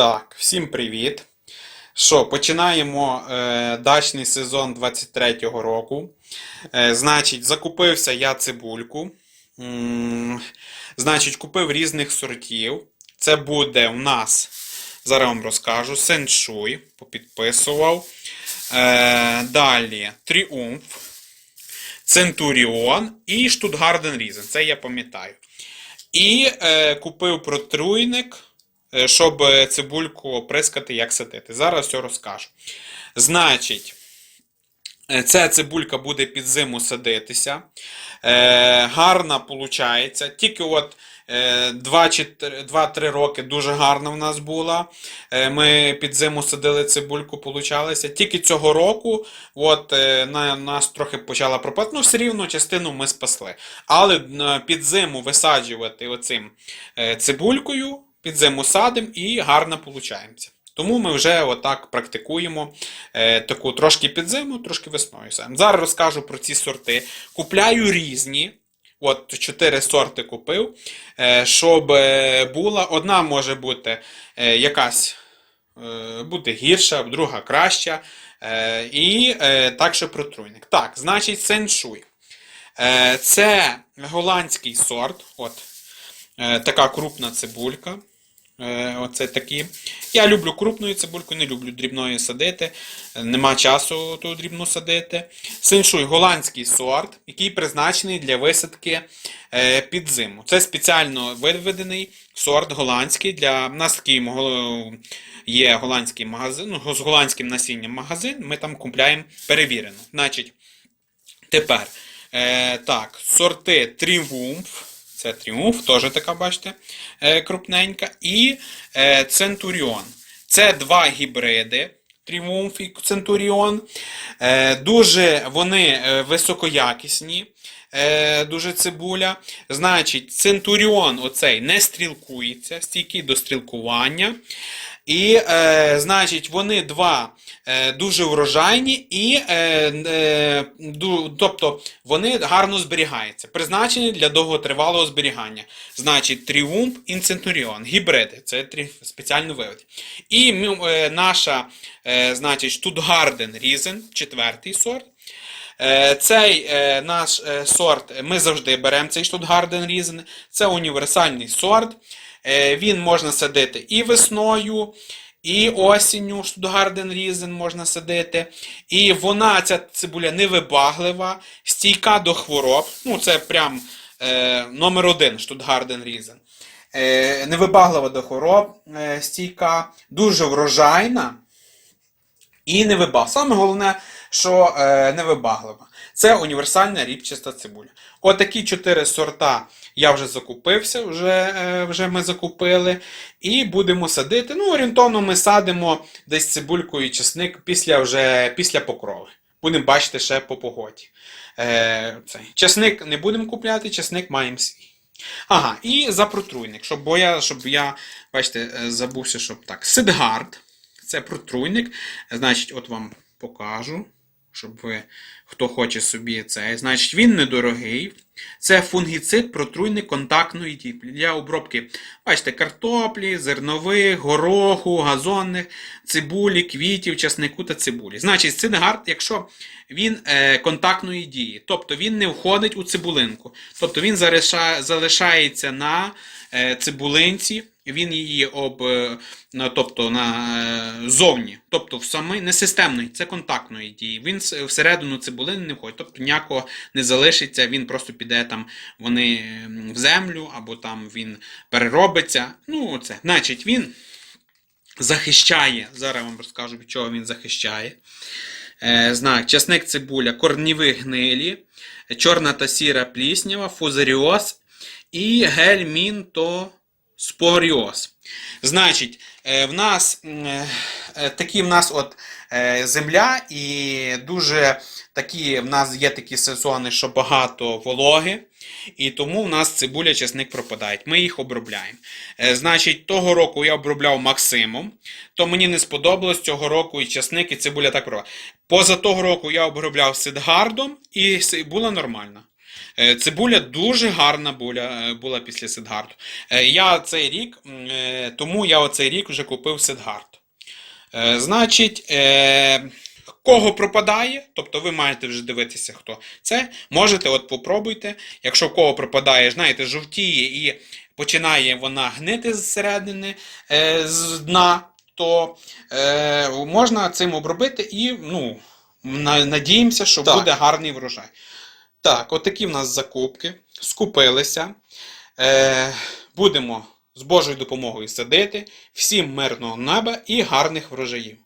Так, всім привіт. Що, починаємо е, дачний сезон 23-го року. Е, значить, закупився я цибульку. М, значить, купив різних сортів. Це буде у нас, зараз вам розкажу, сеншуй, попідписував. Е, далі Тріумф, Центуріон і Штутгарден Різен. Це я пам'ятаю. І е, купив протруйник, щоб е, цибульку оприскати, як садити. Зараз все розкажу. Значить, е, ця цибулька буде під зиму садитися. Е, гарна виходить. Тільки от е, 2-3 роки дуже гарна в нас була. Е, ми під зиму садили цибульку, получалося. Тільки цього року от, е, на, нас трохи почала пропадати. Ну, все рівно частину ми спасли. Але е, під зиму висаджувати оцим е, цибулькою, під зиму садимо і гарно получаємося. Тому ми вже отак практикуємо е, таку трошки під зиму, трошки весною. садимо. Зараз розкажу про ці сорти. Купляю різні. От чотири сорти купив, е, щоб е, була. Одна може бути е, якась е, буде гірша, друга краща. Е, І е, так, що протруйник. Так, значить, сеншуй. Е, Це голландський сорт. От, е, така крупна цибулька. Е, Оце такі. Я люблю крупну цибульку, не люблю дрібної садити. Нема часу ту дрібну садити. Синшуй голландський сорт, який призначений для висадки е, під зиму. Це спеціально виведений сорт голландський. Для в нас такий є голландський магазин, ну, з голландським насінням магазин. Ми там купляємо перевірено. Значить, тепер е, так, сорти Тріумф. Це Тріумф, теж така, бачите, е, крупненька. І е, Центуріон. Це два гібриди. Тріумф і Центуріон. Е, дуже вони високоякісні. Дуже цибуля. Значить, Центуріон оцей не стрілкується, стійкий до стрілкування. І, значить, вони два дуже врожайні і, е, е, тобто, вони гарно зберігаються. Призначені для довготривалого зберігання. Значить, Тріумф і Центуріон. Гібриди. Це спеціально вивод. І е, наша, е, значить, Штутгарден Різен, четвертий сорт. Е, Цей е, наш е, сорт ми завжди беремо цей Штутгарден Різен. Це універсальний сорт. Е, Він можна садити і весною, і осінню Штутгарден Різен можна садити. І вона, ця цибуля, невибаглива, стійка до хвороб. Ну, це прям е, номер один Штутгарден Різен. Невибаглива до хвороб, е, стійка, дуже врожайна і невибаглива. Саме головне, що е, невибаглива. Це універсальна ріпчаста цибуля. Отакі чотири сорта я вже закупився, вже, е, вже ми закупили. І будемо садити. Ну, орієнтовно ми садимо десь цибульку і чесник після, вже, після покрови. Будемо бачити ще по погоді. Е, цей. Чесник не будемо купляти, чесник маємо свій. Ага, і за протруйник, щоб, бо я, щоб я, бачите, е, забувся, щоб так. Сидгард. Це протруйник. Значить, от вам покажу, щоб ви, хто хоче собі це. Значить, він недорогий. Це фунгіцид протруйник контактної дії для обробки, бачите, картоплі, зернових, гороху, газонних, цибулі, квітів, часнику та цибулі. Значить, сидгард, якщо він е, контактної дії, тобто він не входить у цибулинку, тобто він залишається на е, цибулинці, він її об, е, тобто на е, тобто в самий не системної, це контактної дії. Він всередину цибулини не входить, тобто ніякого не залишиться, він просто піде там, вони в землю, або там він переробиться. Ну, оце. Значить, він захищає, зараз вам розкажу, від чого він захищає. Е, знак, часник цибуля, корніві гнилі, чорна та сіра пліснява, фузаріоз і гельмінтоспоріоз. Значить, е, в нас е, е, такі в нас от земля, і дуже такі в нас є такі сезони, що багато вологи. І тому в нас цибуля, чесник пропадають. Ми їх обробляємо. Значить, того року я обробляв Максимом, то мені не сподобалось цього року і чесник, і цибуля так пропадає. Поза того року я обробляв Сидгардом, і нормально. Е, Цибуля дуже гарна була, е, була після Сидгарту. Е, Я цей рік, е, тому я оцей рік вже купив Сидгард. Е, Значить, е, кого пропадає, тобто ви маєте вже дивитися, хто це. Можете, от попробуйте. Якщо кого пропадає, знаєте, жовтіє і починає вона гнити зсередини, е, з дна, то е, можна цим обробити і ну, надіємося, що Так. буде гарний врожай. Так, отакі в нас закупки. Скупилися. Е, будемо з Божою допомогою садити. Всім мирного неба і гарних врожаїв.